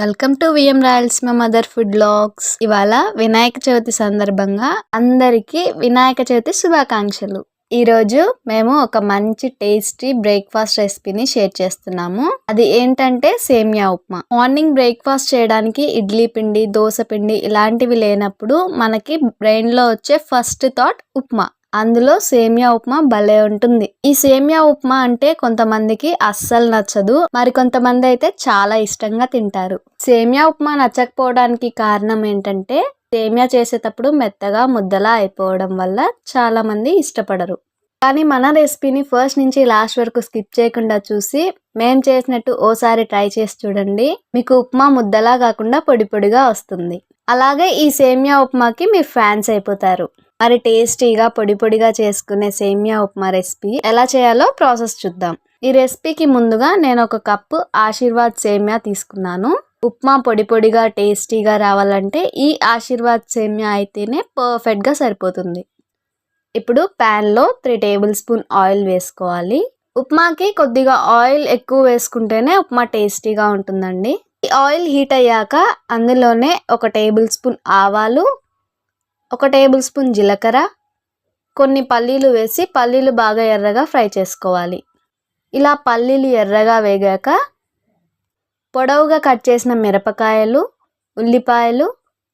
Welcome to VM royals మా mother food blogs ఇవాళ వినాయక చవితి సందర్భంగా అందరికీ వినాయక చవితి శుభాకాంక్షలు. ఈరోజు మేము ఒక మంచి టేస్టీ బ్రేక్ఫాస్ట్ రెసిపీని షేర్ చేస్తున్నాము. అది ఏంటంటే సేమియా ఉప్మా. మార్నింగ్ బ్రేక్ఫాస్ట్ చేయడానికి ఇడ్లీ పిండి దోశ పిండి ఇలాంటివి లేనప్పుడు మనకి బ్రెయిన్లో వచ్చే ఫస్ట్ థాట్ ఉప్మా. అందులో సేమియా ఉప్మా భలే ఉంటుంది. ఈ సేమియా ఉప్మా అంటే కొంతమందికి అస్సలు నచ్చదు. మరి కొంతమంది అయితే చాలా ఇష్టంగా తింటారు. సేమియా ఉప్మా నచ్చకపోవడానికి కారణం ఏంటంటే సేమియా చేసేటప్పుడు మెత్తగా ముద్దలా అయిపోవడం వల్ల చాలా మంది ఇష్టపడరు. కానీ మన రెసిపీని ఫస్ట్ నుంచి లాస్ట్ వరకు స్కిప్ చేయకుండా చూసి మేం చేసినట్టు ఓసారి ట్రై చేసి చూడండి. మీకు ఉప్మా ముద్దలా కాకుండా పొడి పొడిగా వస్తుంది. అలాగే ఈ సేమియా ఉప్మాకి మీరు ఫ్యాన్స్ అయిపోతారు. మరి టేస్టీగా పొడి పొడిగా చేసుకునే సేమియా ఉప్మా రెసిపీ ఎలా చేయాలో ప్రాసెస్ చూద్దాం. ఈ రెసిపీకి ముందుగా నేను ఒక కప్పు ఆశీర్వాద్ సేమియా తీసుకున్నాను. ఉప్మా పొడి పొడిగా టేస్టీగా రావాలంటే ఈ ఆశీర్వాద్ సేమియా అయితేనే పర్ఫెక్ట్గా సరిపోతుంది. ఇప్పుడు ప్యాన్లో త్రీ టేబుల్ స్పూన్ ఆయిల్ వేసుకోవాలి. ఉప్మాకి కొద్దిగా ఆయిల్ ఎక్కువ వేసుకుంటేనే ఉప్మా టేస్టీగా ఉంటుందండి. ఈ ఆయిల్ హీట్ అయ్యాక అందులోనే ఒక టేబుల్ స్పూన్ ఆవాలు ఒక టేబుల్ స్పూన్ జీలకర్ర కొన్ని పల్లీలు వేసి పల్లీలు బాగా ఎర్రగా ఫ్రై చేసుకోవాలి. ఇలా పల్లీలు ఎర్రగా వేగాక పొడవుగా కట్ చేసిన మిరపకాయలు ఉల్లిపాయలు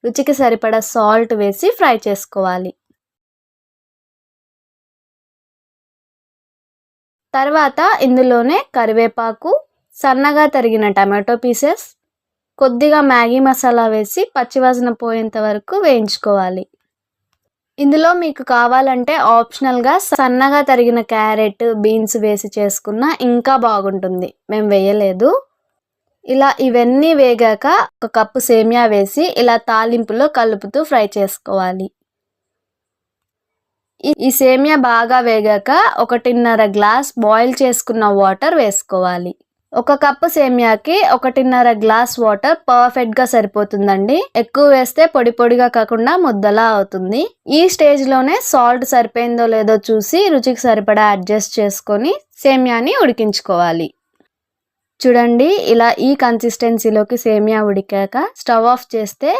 రుచికి సరిపడా సాల్ట్ వేసి ఫ్రై చేసుకోవాలి. తర్వాత ఇందులోనే కరివేపాకు సన్నగా తరిగిన టమాటో పీసెస్ కొద్దిగా మ్యాగీ మసాలా వేసి పచ్చివాసన పోయేంత వరకు వేయించుకోవాలి. ఇందులో మీకు కావాలంటే ఆప్షనల్గా సన్నగా తరిగిన క్యారెట్ బీన్స్ వేసి చేసుకున్న ఇంకా బాగుంటుంది. మేము వేయలేదు. ఇలా ఇవన్నీ వేగాక ఒక కప్పు సేమియా వేసి ఇలా తాలింపులో కలుపుతూ ఫ్రై చేసుకోవాలి. ఈ సేమియా బాగా వేగాక ఒకటిన్నర గ్లాస్ బాయిల్ చేసుకున్న వాటర్ వేసుకోవాలి. ఒక కప్పు సేమియాకి ఒకటిన్నర గ్లాస్ వాటర్ పర్ఫెక్ట్గా సరిపోతుందండి. ఎక్కువ వేస్తే పొడి పొడిగా కాకుండా ముద్దలా అవుతుంది. ఈ స్టేజ్లోనే సాల్ట్ సరిపోయిందో లేదో చూసి రుచికి సరిపడా అడ్జస్ట్ చేసుకొని సేమియాని ఉడికించుకోవాలి. చూడండి ఇలా ఈ కన్సిస్టెన్సీలోకి సేమియా ఉడికాక స్టవ్ ఆఫ్ చేస్తే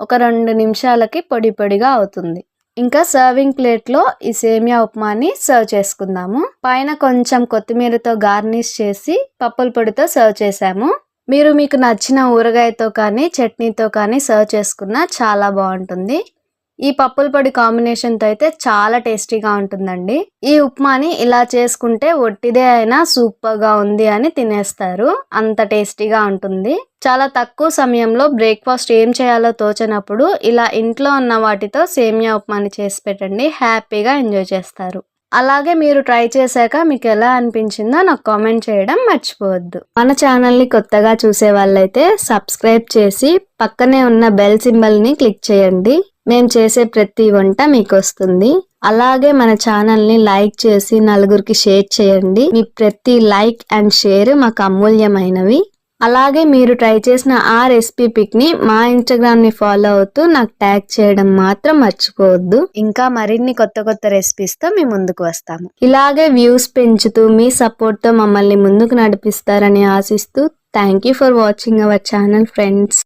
ఒక రెండు నిమిషాలకి పొడి పొడిగా అవుతుంది. ఇంకా సర్వింగ్ ప్లేట్లో ఈ సేమియా ఉప్మాని సర్వ్ చేసుకుందాము. పైన కొంచెం కొత్తిమీరతో గార్నిష్ చేసి పప్పుల పొడితో సర్వ్ చేసాము. మీరు మీకు నచ్చిన ఊరగాయతో కానీ చట్నీతో కానీ సర్వ్ చేసుకున్న చాలా బాగుంటుంది. ఈ పప్పుల పొడి కాంబినేషన్తో అయితే చాలా టేస్టీగా ఉంటుందండి. ఈ ఉప్మాని ఇలా చేసుకుంటే ఒట్టిదే అయినా సూపర్గా ఉంది అని తినేస్తారు. అంత టేస్టీగా ఉంటుంది. చాలా తక్కువ సమయంలో బ్రేక్ఫాస్ట్ ఏం చేయాలో తోచనప్పుడు ఇలా ఇంట్లో ఉన్న వాటితో సేమియా ఉప్మాని చేసి పెట్టండి. హ్యాపీగా ఎంజాయ్ చేస్తారు. అలాగే మీరు ట్రై చేశాక మీకు ఎలా అనిపించిందో నాకు కామెంట్ చేయడం మర్చిపోవద్దు. మన ఛానల్ని కొత్తగా చూసే వాళ్ళైతే సబ్స్క్రైబ్ చేసి పక్కనే ఉన్న బెల్ సింబల్ని క్లిక్ చేయండి. మేము చేసే ప్రతి వంట మీకు వస్తుంది అలాగే మన ఛానల్ని లైక్ చేసి నలుగురికి షేర్ చేయండి. మీ ప్రతి లైక్ అండ్ షేర్ మాకు అమూల్యమైనవి. అలాగే మీరు ట్రై చేసిన ఆ రెసిపీ పిక్ని మా ఇన్స్టాగ్రామ్ని ఫాలో అవుతూ నాకు ట్యాగ్ చేయడం మాత్రం మర్చిపోవద్దు. ఇంకా మరిన్ని కొత్త కొత్త రెసిపీస్తో మీ ముందుకు వస్తాము. ఇలాగే వ్యూస్ పెంచుతూ మీ సపోర్ట్తో మమ్మల్ని ముందుకు నడిపిస్తారని ఆశిస్తూ thank you for watching our channel friends.